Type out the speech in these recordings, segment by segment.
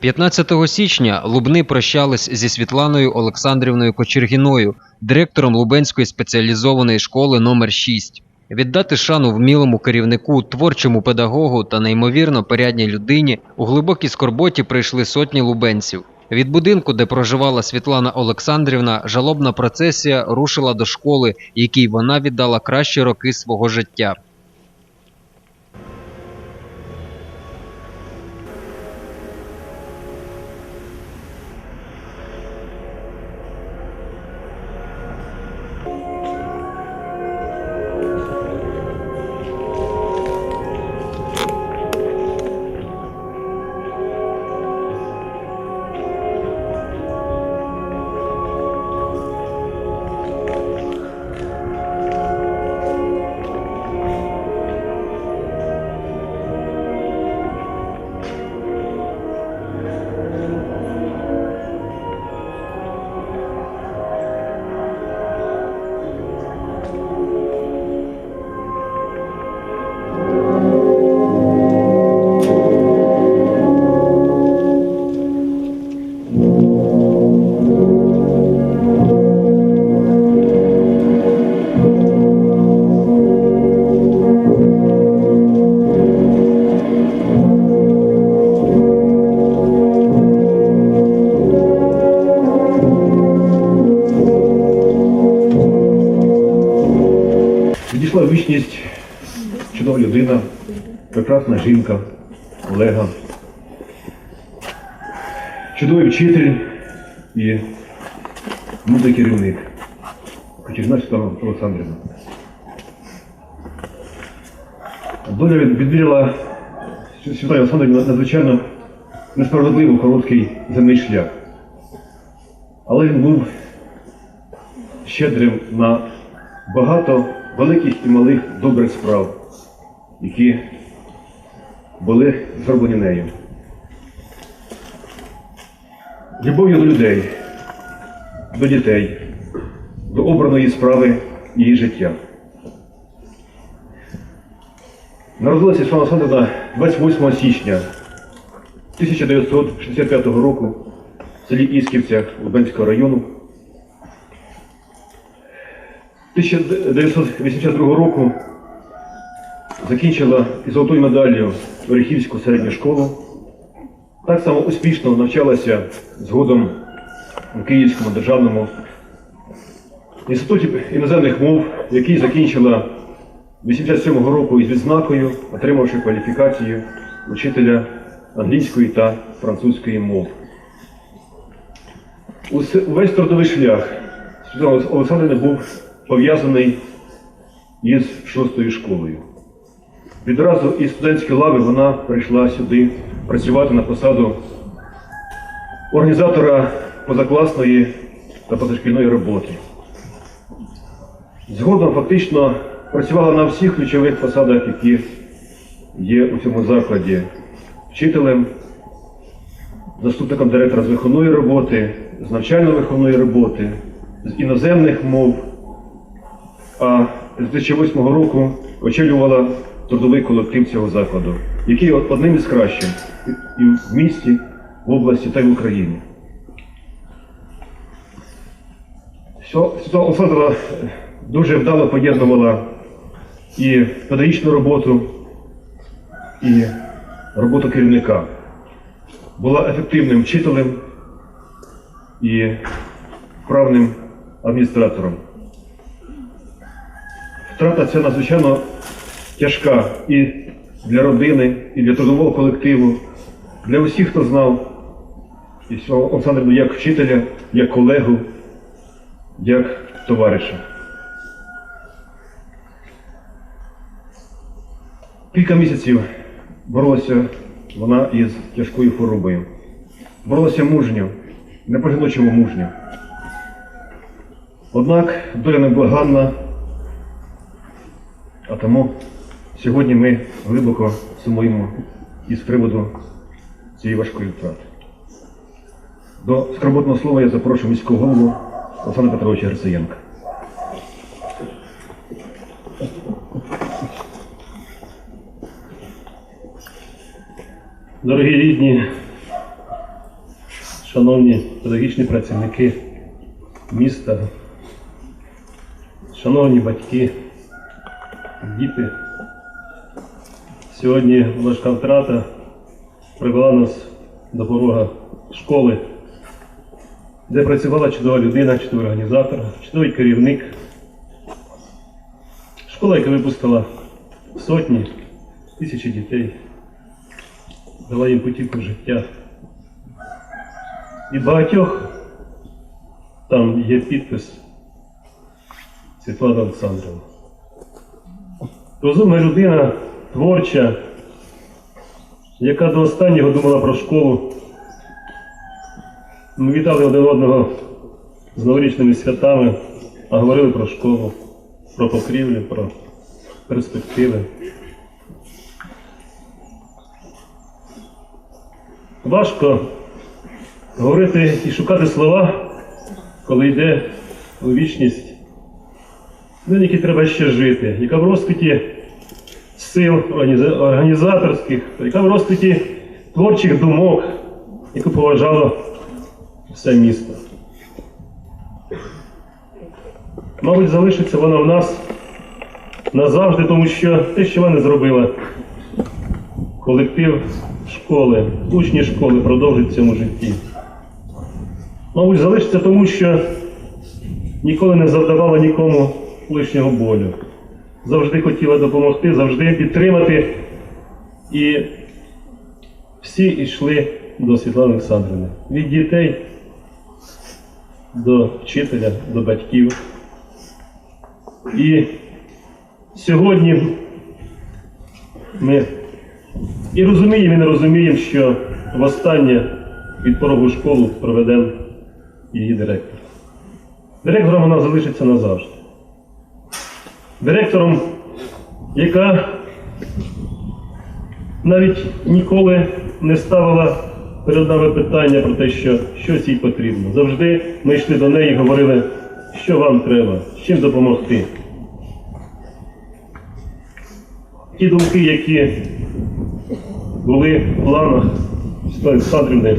15 січня Лубни прощались зі Світланою Олександрівною Кочергіною, директором Лубенської спеціалізованої школи номер 6 Віддати шану вмілому керівнику, творчому педагогу та неймовірно порядній людині у глибокій скорботі прийшли сотні лубенців. Від будинку, де проживала Світлана Олександрівна, жалобна процесія рушила до школи, якій вона віддала кращі роки свого життя. Відійшла чудова людина, прекрасна жінка, Олега, чудовий вчитель і мудрий керівник. Кочергна Світлана Олександрівна. Доля від- відвірила Світлані Олександрівні надзвичайно несправедливо короткий земний шлях. Але він був щедрим на багато великих і малих добрих справ, які були зроблені нею. Любов'ю до людей, до дітей, до обраної справи її життя. Народилася Світлана Олександрівна 28 січня 1965 року в селі Ісківцях Лубенського району. 1982 року закінчила із золотою медаллю Оріхівську середню школу. Так само успішно навчалася згодом у Київському державному інституті іноземних мов, який закінчила 87-го року із відзнакою, отримавши кваліфікацію учителя англійської та французької мов. Увесь трудовий шлях Світлана Олександрівна був пов'язаний із шостою школою. Відразу із студентської лави вона прийшла сюди працювати на посаду організатора позакласної та позашкільної роботи. Згодом фактично працювала на всіх ключових посадах, які є у цьому закладі вчителем, заступником директора з виховної роботи, з навчально-виховної роботи, з іноземних мов, а з 2008 року очолювала трудовий колектив цього закладу, який одним із кращих і в місті, в області та й в Україні. Світлана Олександровна дуже вдало поєднувала і педагогічну роботу, і роботу керівника. Була ефективним вчителем і вправним адміністратором. Втрата ця надзвичайно тяжка і для родини, і для трудового колективу, для усіх, хто знав і Олександрівну як вчителя, як колегу, як товариша. Кілька місяців боролася вона із тяжкою хворобою. Боролася мужньо, не по-жіночому мужньо. Однак доля невблаганна, а тому сьогодні ми глибоко сумуємо із приводу цієї важкої втрати. До скорботного слова я запрошую міського голову Олександра Петровича Герцеєнка. Дорогі рідні, шановні педагогічні працівники міста, шановні батьки, діти. Сьогодні важка втрата привела нас до порога школи, де працювала чудова людина, чудовий організатор, чудовий керівник. Школа, яка випустила сотні, тисячі дітей, дала їм путівку життя. І багатьох там є підпис Світлана Олександрівна. Розумна людина, творча, яка до останнього думала про школу. Ми вітали один одного з новорічними святами, а говорили про школу, про покрівлю, про перспективи. Важко говорити і шукати слова, коли йде у вічність. День, який треба ще жити, яка в розквіті сил організаторських, яка в розквіті творчих думок, яку поважало все місто. Мабуть, залишиться вона в нас назавжди, тому що те, що вона зробила, колектив школи, учні школи продовжать в цьому житті. Мабуть, залишиться тому, що ніколи не завдавала нікому лишнього болю. Завжди хотіла допомогти, завжди підтримати. І всі йшли до Світлани Олександрівни. Від дітей до вчителя, до батьків. І сьогодні ми і розуміємо, і не розуміємо, що востаннє від порогу школу проведемо її директор. Директором вона залишиться назавжди. Директором, яка навіть ніколи не ставила перед нами питання про те, що щось їй потрібно. Завжди ми йшли до неї і говорили, що вам треба, з чим допомогти. Ті думки, які були в планах Світлани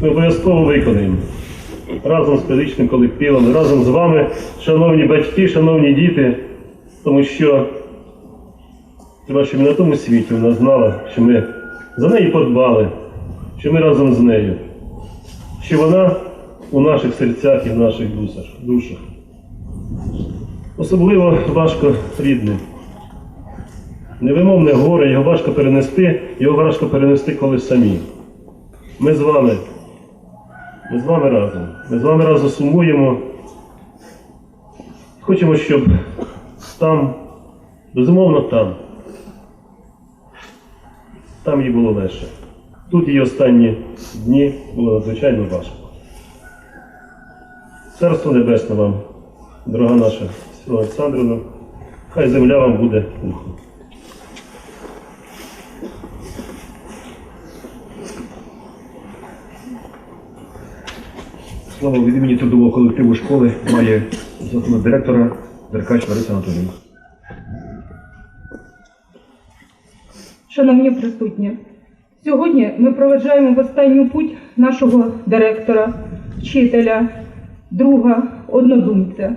ми обов'язково виконаємо разом з педагогічним колективом, разом з вами, шановні батьки, шановні діти, тому що треба, щоб і на тому світі вона знала, що ми за неї подбали, що ми разом з нею, що вона у наших серцях і в наших душах. душах. Особливо важко рідним. Невимовне горе, його важко перенести, його важко перенести коли самі. Ми з вами. Ми з вами разом. Ми з вами разом сумуємо. Хочемо, щоб там, безумовно там, там їй було легше. Тут її останні дні було надзвичайно важко. Царство Небесне вам, дорога наша Світлана Олександрівна, хай земля вам буде пухом. Слава від імені трудового колективу школи має директора Деркач Лариса Анатоліївна. Шановні присутні, сьогодні ми проведжаємо в останню путь нашого директора, вчителя, друга, однодумця.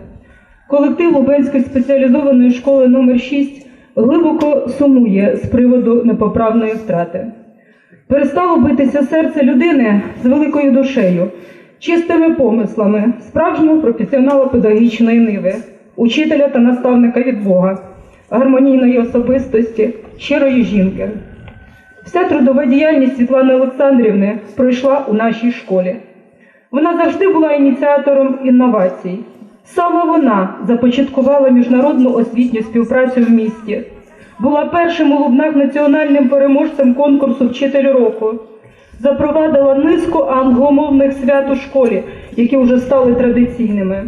Колектив Лубенської спеціалізованої школи номер 6 глибоко сумує з приводу непоправної втрати. Перестало битися серце людини з великою душею, чистими помислами, справжнього професіонала педагогічної ниви, учителя та наставника від Бога, гармонійної особистості, щирої жінки. Вся трудова діяльність Світлани Олександрівни пройшла у нашій школі. Вона завжди була ініціатором інновацій. Саме вона започаткувала міжнародну освітню співпрацю в місті, була першим у Лубнах національним переможцем конкурсу Вчитель року, запровадила низку англомовних свят у школі, які вже стали традиційними.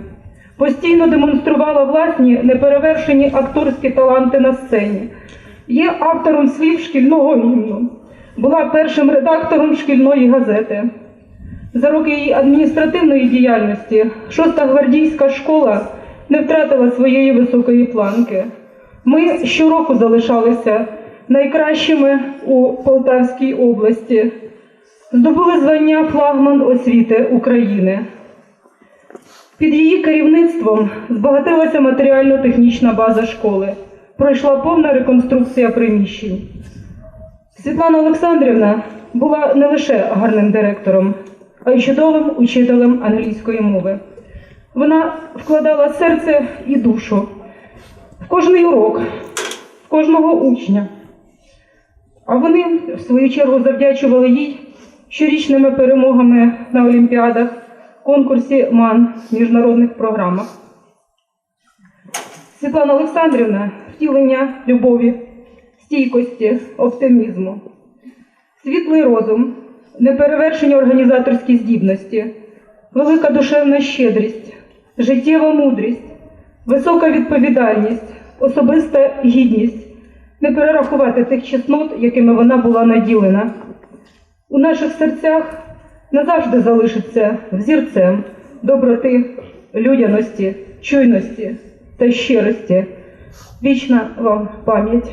Постійно демонструвала власні неперевершені акторські таланти на сцені. Є автором слів шкільного гімну. Була першим редактором шкільної газети. За роки її адміністративної діяльності шоста гвардійська школа не втратила своєї високої планки. Ми щороку залишалися найкращими у Полтавській області. здобули звання флагман освіти України. Під її керівництвом збагатилася матеріально-технічна база школи. Пройшла повна реконструкція приміщень. Світлана Олександрівна була не лише гарним директором, а й чудовим учителем англійської мови. Вона вкладала серце і душу в кожний урок, в кожного учня. А вони, в свою чергу, завдячували їй щорічними перемогами на олімпіадах, конкурсі МАН міжнародних програмах. Світлана Олександрівна втілення любові, стійкості, оптимізму, світлий розум, неперевершені організаторські здібності, велика душевна щедрість, життєва мудрість, висока відповідальність, особиста гідність, не перерахувати тих чеснот, якими вона була наділена. У наших серцях назавжди залишиться взірцем доброти, людяності, чуйності та щирості. Вічна вам пам'ять.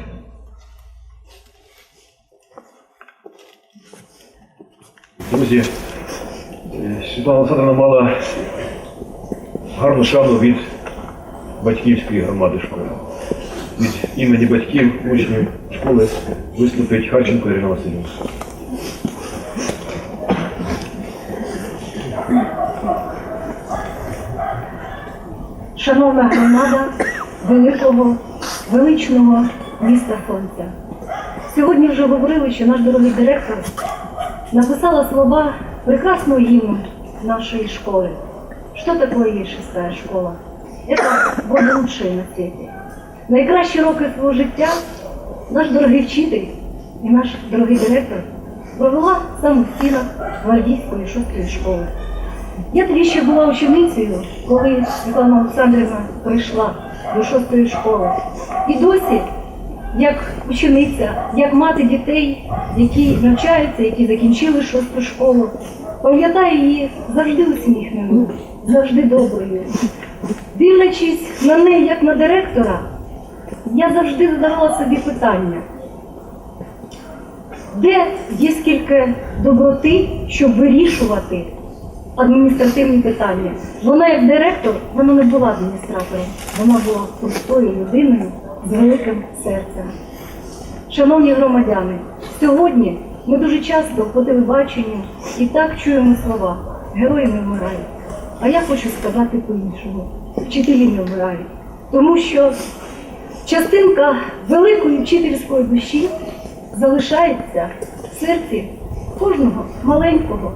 Друзі, е, Світлана Олександрівна мала гарну шану від батьківської громади школи. Від імені батьків, учнів школи виступить Харченко Ірина Васильівна. Шановна громада великого, величного міста Сонця. Сьогодні вже говорили, що наш дорогий директор написала слова прекрасного гімну нашей школы. Что такое есть шестая школа? Это годы лучшие на світі. Найкращі роки свого життя наш дорогий вчитель і наш дорогий директор провела саме в стінах гвардійської шостої школи. Я тоді ще була ученицею, коли Світлана Олександрівна прийшла до шостої школи. І досі, як учениця, як мати дітей, які навчаються, які закінчили шосту школу, пам'ятаю її завжди усміхненою, завжди доброю. Дивлячись на неї як на директора, я завжди задавала собі питання. Де є скільки доброти, щоб вирішувати адміністративні питання? Вона як директор, вона не була адміністратором, вона була простою людиною з великим серцем. Шановні громадяни, сьогодні ми дуже часто по телебаченню і так чуємо слова герої не вмирають. А я хочу сказати по-іншому. Вчителі не вмирають. Тому що частинка великої вчительської душі залишається в серці кожного маленького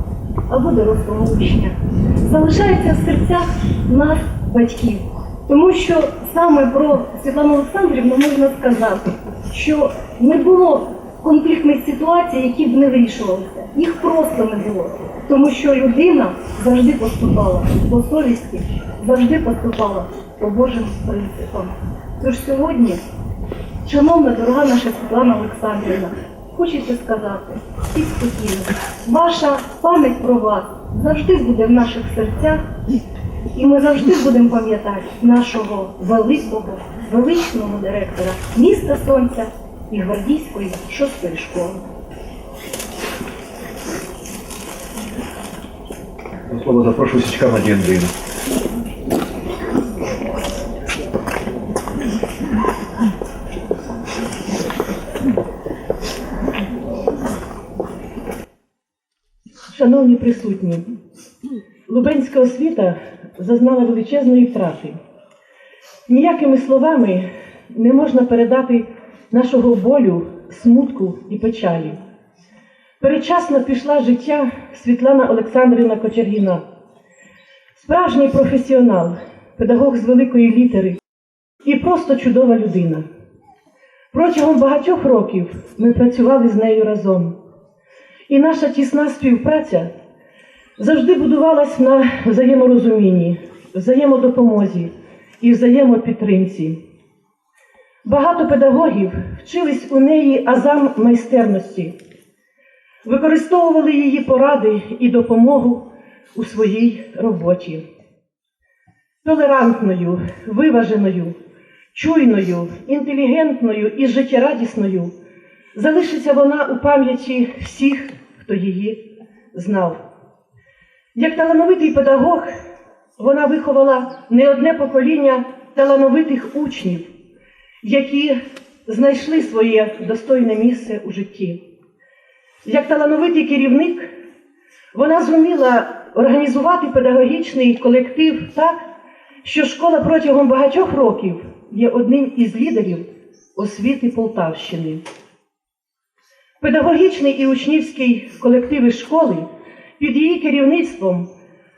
або дорослого учня. Залишається в серцях нас, батьків. Тому що саме про Світлану Олександрівну можна сказати, що не було конфліктних ситуацій, які б не вирішувалися. Їх просто не було. Тому що людина завжди поступала по совісті, завжди поступала по Божим принципам. Тож сьогодні, шановна дорога наша Світлана Олександрівна, хочеться сказати, всі спокійно, ваша пам'ять про вас завжди буде в наших серцях, і ми завжди будемо пам'ятати нашого великого, величного директора міста Сонця і гвардійської шостої школи. До слова запрошую Січка Надію Андріївну. Шановні присутні, Лубенська освіта зазнала величезної втрати. Ніякими словами не можна передати нашого болю, смутку і печалі. Передчасно пішла життя Світлана Олександрівна Кочергіна, справжній професіонал, педагог з великої літери і просто чудова людина. Протягом багатьох років ми працювали з нею разом. І наша тісна співпраця завжди будувалась на взаєморозумінні, взаємодопомозі і взаємопідтримці. Багато педагогів вчились у неї азам майстерності, використовували її поради і допомогу у своїй роботі. Толерантною, виваженою, чуйною, інтелігентною і життєрадісною залишиться вона у пам'яті всіх, хто її знав. Як талановитий педагог, вона виховала не одне покоління талановитих учнів, які знайшли своє достойне місце у житті. Як талановитий керівник, вона зуміла організувати педагогічний колектив так, що школа протягом багатьох років є одним із лідерів освіти Полтавщини. Педагогічний і учнівський колективи школи під її керівництвом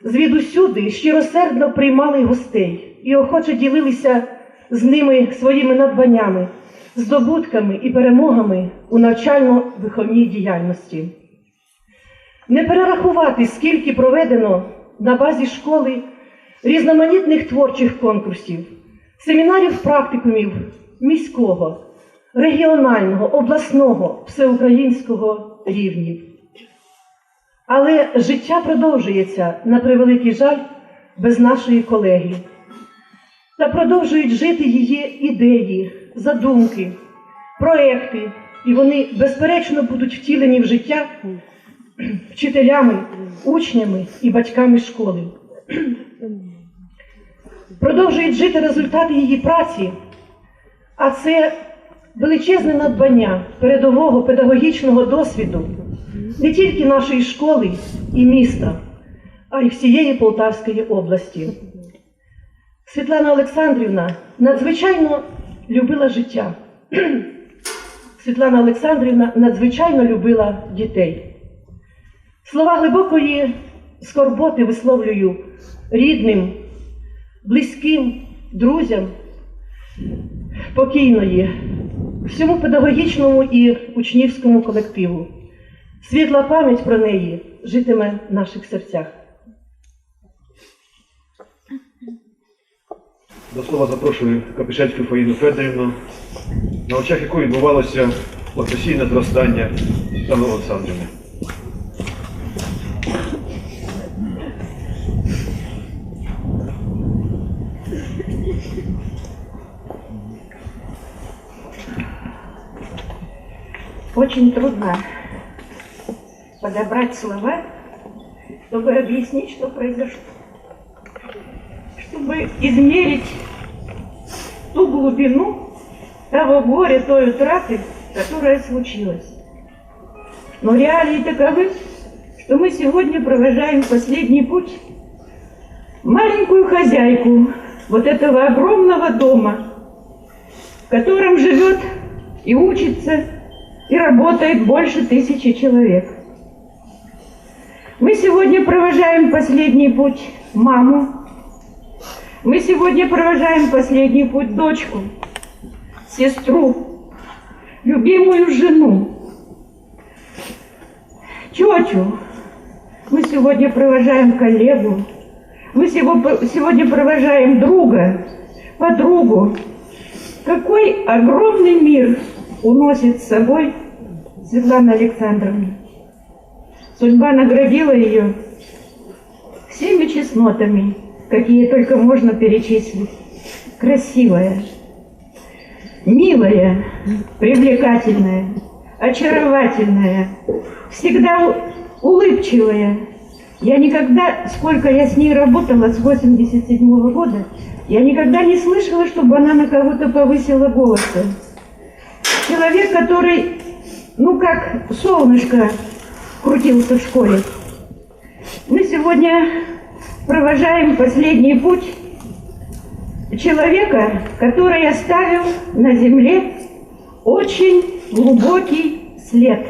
звідусюди щиросердно приймали гостей і охоче ділилися з ними своїми надбаннями, здобутками і перемогами у навчально-виховній діяльності. Не перерахувати, скільки проведено на базі школи різноманітних творчих конкурсів, семінарів практикумів міського, регіонального, обласного, всеукраїнського рівнів. Але життя продовжується на превеликий жаль без нашої колеги. Та продовжують жити її ідеї, задумки, проекти, і вони безперечно будуть втілені в життя вчителями, учнями і батьками школи. Продовжують жити результати її праці, а це величезне надбання передового педагогічного досвіду не тільки нашої школи і міста, а й всієї Полтавської області. Світлана Олександрівна надзвичайно любила життя. Світлана Олександрівна надзвичайно любила дітей. Слова глибокої скорботи висловлюю рідним, близьким, друзям покійної, всьому педагогічному і учнівському колективу. Світла пам'ять про неї житиме в наших серцях. До слова запрошую Капішецьку Фаїну Федорівну, на очах якої відбувалося професійне зростання Світлани Олександрівни. Очень трудно подобрать слова, чтобы объяснить, что произошло. Чтобы измерить ту глубину того горя, той утраты, которая случилась. Но реалии таковы, что мы сегодня провожаем последний путь. Маленькую хозяйку вот этого огромного дома, в котором живет и учится и работает больше тысячи человек. Мы сегодня провожаем последний путь маму. Мы сегодня провожаем последний путь дочку, сестру, любимую жену, тетю. Мы сегодня провожаем коллегу. Мы сего- сегодня провожаем друга, подругу. Какой огромный мир уносит с собой Светлана Александровна. Судьба наградила ее всеми чеснотами, какие только можно перечислить. Красивая, милая, привлекательная, очаровательная, всегда улыбчивая. Я никогда, сколько я с ней работала, с 87 года, я никогда не слышала, чтобы она на кого-то повысила голоса человек, который, ну как солнышко, крутился в школе. Мы сегодня провожаем последний путь человека, который оставил на земле очень глубокий след.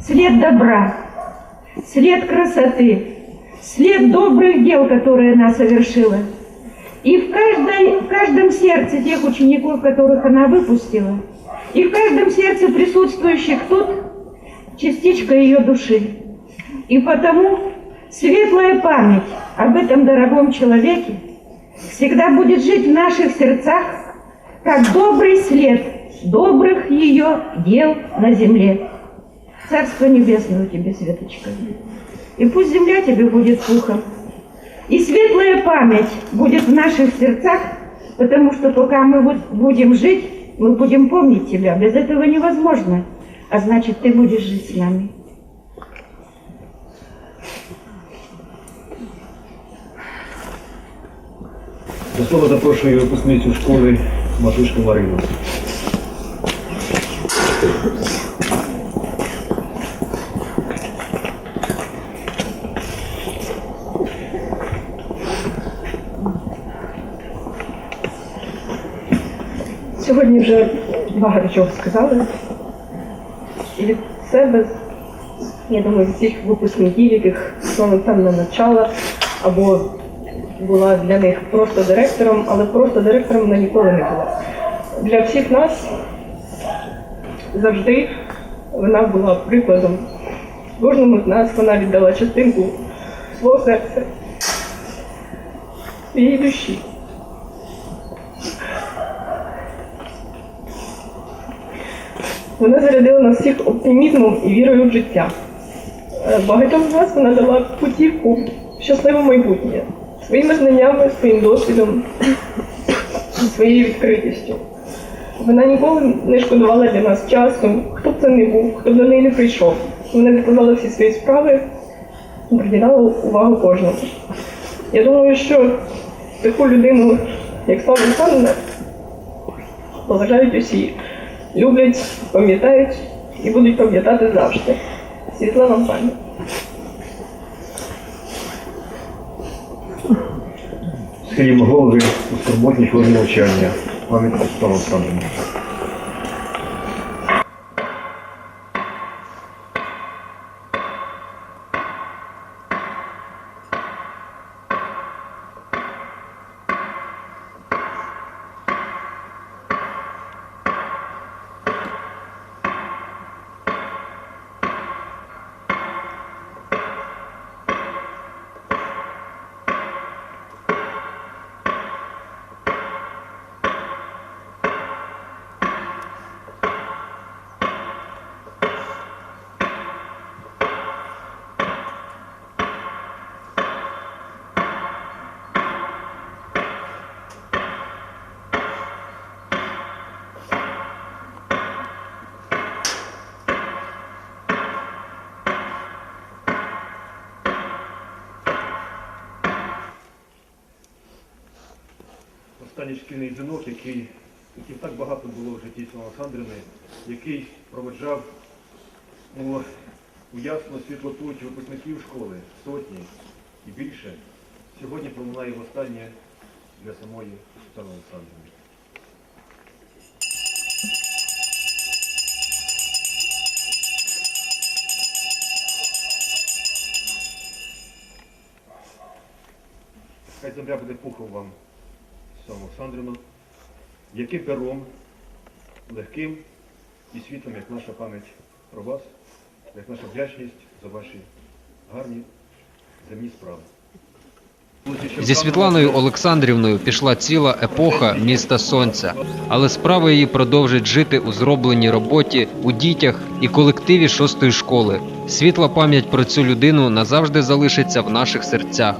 След добра, след красоты, след добрых дел, которые она совершила. И в, каждой, в каждом сердце тех учеников, которых она выпустила, и в каждом сердце присутствующих тут частичка ее души. И потому светлая память об этом дорогом человеке всегда будет жить в наших сердцах, как добрый след добрых ее дел на земле. Царство небесное у тебя, Светочка. И пусть земля тебе будет пухом, и светлая память будет в наших сердцах, потому что пока мы будем жить, мы будем помнить тебя. Без этого невозможно. А значит, ты будешь жить с нами. До слова запрошую выпускницю школи Матушку Марину. Сьогодні вже багато чого сказали. Від себе, я думаю, від всіх випускників, яких не навчала, або була для них просто директором, але просто директором вона ніколи не була. Для всіх нас завжди вона була прикладом. Кожному з нас вона віддала частинку свого серця, своєї душі. Вона зарядила нас всіх оптимізмом і вірою в життя. Е, Багатьом з нас вона дала путівку в щасливе майбутнє своїми знаннями, своїм досвідом, своєю відкритістю. Вона ніколи не шкодувала для нас часу, хто б це не був, хто б до неї не прийшов. Вона відкладала всі свої справи приділяла увагу кожному. Я думаю, що таку людину, як Слава Олександровна, поважають усі, люблять, пам'ятають і будуть пам'ятати завжди. Світла вам пам'ять. Схилімо голови у суботні хвилини мовчання. Пам'ять Слава Олександрівна. Останній шкільний дзвінок, який, який так багато було в житті Олександрівни, який проведжав у, у ясну світлу випускників школи, сотні і більше, сьогодні пролунає востаннє для самої Слави Олександрівни. Хай земля буде пухом вам, Олександрівна, яким пером, легким і світлим, як наша пам'ять про вас, як наша вдячність за ваші гарні земні справи. Зі Світланою Олександрівною пішла ціла епоха міста Сонця, але справа її продовжить жити у зробленій роботі, у дітях і колективі шостої школи. Світла пам'ять про цю людину назавжди залишиться в наших серцях.